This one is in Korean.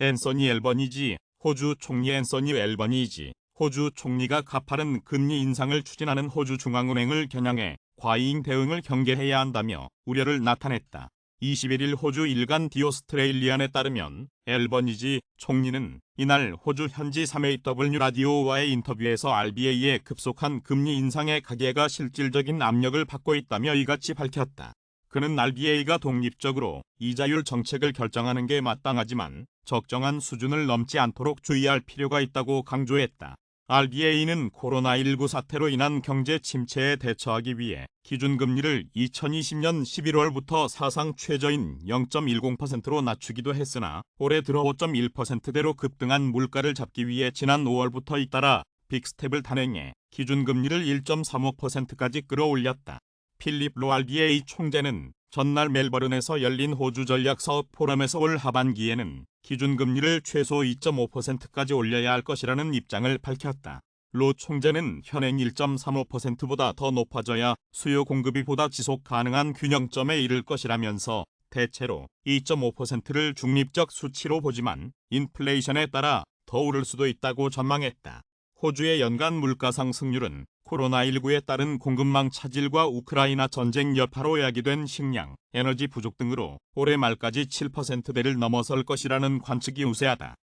앤서니 앨버니지, 호주 총리 앤서니 앨버니지, 호주 총리가 가파른 금리 인상을 추진하는 호주 중앙은행을 겨냥해 과잉 대응을 경계해야 한다며 우려를 나타냈다. 21일 호주 일간 디오스트레일리안에 따르면 앨버니지 총리는 이날 호주 현지 3AW 라디오와의 인터뷰에서 RBA의 급속한 금리 인상의 가계가 실질적인 압력을 받고 있다며 이같이 밝혔다. 그는 RBA가 독립적으로 이자율 정책을 결정하는 게 마땅하지만 적정한 수준을 넘지 않도록 주의할 필요가 있다고 강조했다. RBA는 코로나19 사태로 인한 경제 침체에 대처하기 위해 기준금리를 2020년 11월부터 사상 최저인 0.10%로 낮추기도 했으나 올해 들어 5.1%대로 급등한 물가를 잡기 위해 지난 5월부터 잇따라 빅스텝을 단행해 기준금리를 1.35%까지 끌어올렸다. 필립 로 RBA 총재는 전날 멜버른에서 열린 호주 전략 사업 포럼에서 올 하반기에는 기준금리를 최소 2.5%까지 올려야 할 것이라는 입장을 밝혔다. 로 총재는 현행 1.35%보다 더 높아져야 수요 공급이 보다 지속 가능한 균형점에 이를 것이라면서 대체로 2.5%를 중립적 수치로 보지만 인플레이션에 따라 더 오를 수도 있다고 전망했다. 호주의 연간 물가 상승률은 코로나19에 따른 공급망 차질과 우크라이나 전쟁 여파로 야기된 식량, 에너지 부족 등으로 올해 말까지 7%대를 넘어설 것이라는 관측이 우세하다.